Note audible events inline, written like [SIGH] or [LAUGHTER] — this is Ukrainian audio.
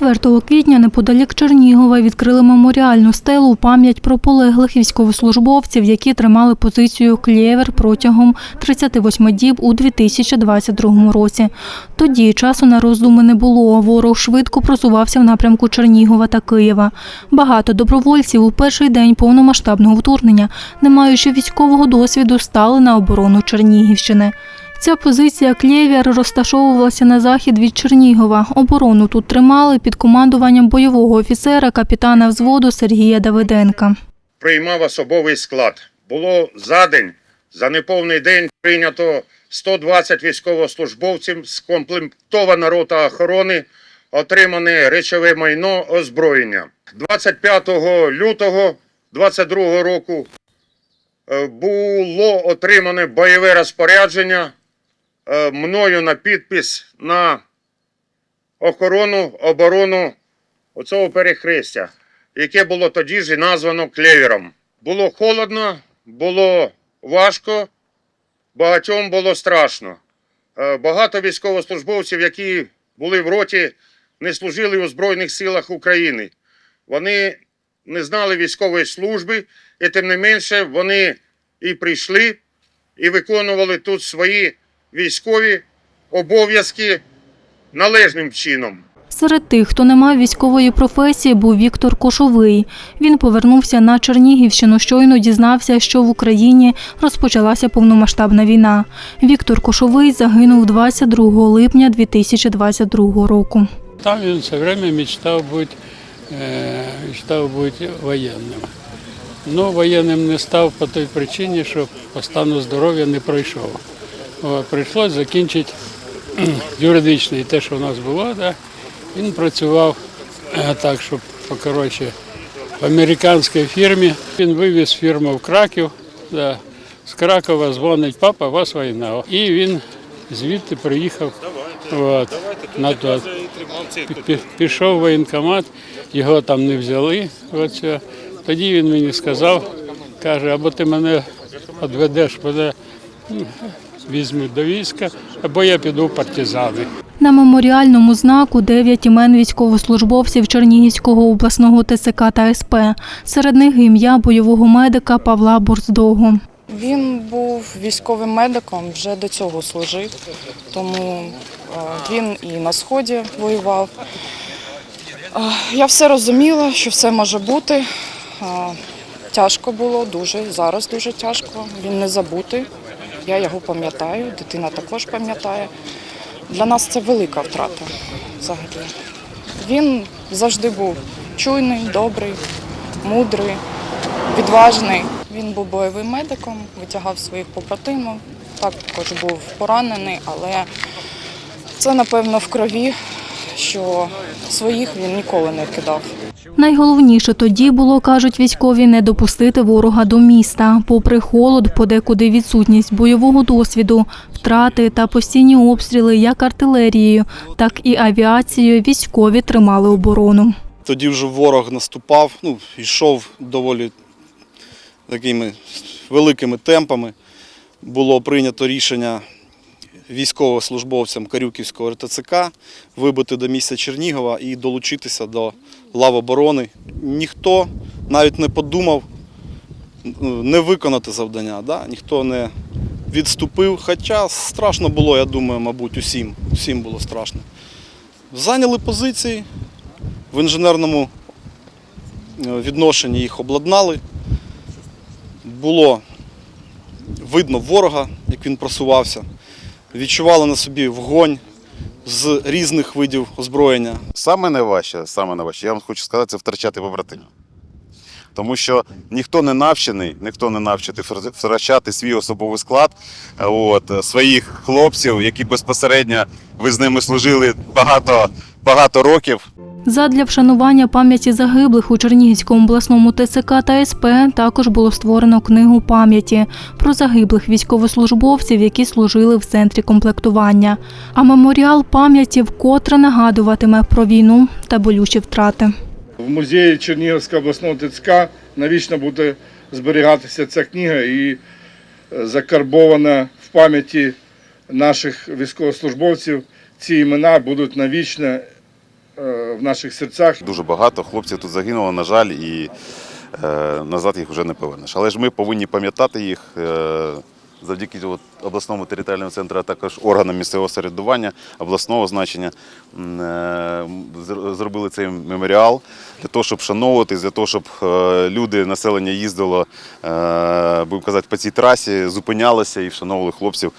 4 квітня неподалік Чернігова відкрили меморіальну стелу у пам'ять про полеглих військовослужбовців, які тримали позицію «Клєвер» протягом 38 діб у 2022 році. Тоді часу на роздуми не було. Ворог швидко просувався в напрямку Чернігова та Києва. Багато добровольців у перший день повномасштабного вторгнення, не маючи військового досвіду, стали на оборону Чернігівщини. Ця позиція Клєвір розташовувалася на захід від Чернігова. Оборону тут тримали під командуванням бойового офіцера капітана взводу Сергія Давиденка. приймав особовий склад. Було за день, за неповний день прийнято 120 військовослужбовців, скомплектована рота охорони, отримане речове майно, озброєння. 25 лютого 22 року е, було отримане бойове розпорядження мною на підпис на охорону, оборону оцього перехрестя яке було тоді ж і названо клевером. Було холодно, було важко, багатьом було страшно. Е, Багато військовослужбовців, які були в роті, не служили у Збройних силах України. Вони не знали військової служби, і тим не менше вони і прийшли, і виконували тут свої військові обов'язки належним чином. Серед тих, хто не мав військової професії, був Віктор Кошовий. Він повернувся на Чернігівщину, щойно дізнався, що в Україні розпочалася повномасштабна війна. Віктор Кошовий загинув 22 липня 2022 року. Там він все время мечтав бути, е, мечтав бути воєнним. Ну, воєнним не став по той причині, що по стану здоров'я не пройшов. О, прийшлось закінчити [CLEARS THROAT] юридичний те, що в нас було. Да. Він працював е, так, щоб покоротше, в американській фірмі. Він вивіз фірму в Краків. Да. З Кракова дзвонить папа, вас війна. І він звідти приїхав. От, на то. Пішов в воєнкомат, його там не взяли. Оце. Тоді він мені сказав, каже, або ти мене відведеш, мене візьмуть до війська, або я піду в партизани. На меморіальному знаку дев'ять імен військовослужбовців Чернігівського обласного ТСК та СП. Серед них ім'я бойового медика Павла Борздого. Він був військовим медиком, вже до цього служив, тому е, він і на сході воював. Е, Я все розуміла, що все може бути. Е, Тяжко було, дуже, зараз дуже тяжко. Він не забутий. Я його пам'ятаю, дитина також пам'ятає. Для нас це велика втрата взагалі. Він завжди був чуйний, добрий, мудрий, відважний. Він був бойовим медиком, витягав своїх побратимів. Також був поранений, але це, напевно, в крові, що своїх він ніколи не кидав. Найголовніше тоді було, кажуть військові, не допустити ворога до міста. Попри холод, подекуди відсутність бойового досвіду, втрати та постійні обстріли як артилерією, так і авіацією, військові тримали оборону. Тоді вже ворог наступав, ну, йшов доволі такими великими темпами. Було прийнято рішення військовослужбовцям Карюківського РТЦК вибити до місця Чернігова і долучитися до лав оборони. Ніхто навіть не подумав не виконати завдання, да? ніхто не відступив. Хоча страшно було, я думаю, мабуть, усім. Усім було страшно. Зайняли позиції, в інженерному е, відношенні їх обладнали. Було видно ворога, як він просувався. Відчували на собі вогонь з різних видів озброєння. Саме найважче, саме найважче, я вам хочу сказати, це втрачати побратимів. Тому що ніхто не навчений, ніхто не навчений втрачати свій особовий склад, е, от, е, своїх хлопців, які безпосередньо ви з ними служили багато, багато років. Задля вшанування пам'яті загиблих у Чернігівському обласному ТСК та СП також було створено книгу пам'яті про загиблих військовослужбовців, які служили в центрі комплектування. А меморіал пам'яті вкотре нагадуватиме про війну та болючі втрати. В музеї Чернігівського обласного ТЦК навічно буде зберігатися ця книга і е, закарбована в пам'яті наших військовослужбовців. Ці імена будуть навічно в наших серцях. Дуже багато хлопців тут загинуло, на жаль, і е, назад їх вже не повернеш. Але ж ми повинні пам'ятати їх. Е, Завдяки обласному територіальному центру, а також органам місцевого самоврядування обласного значення е, зробили цей меморіал для того, щоб вшановувати, для того, щоб е, люди, населення їздило, е, будемо казати, по цій трасі, зупинялося і вшановували хлопців.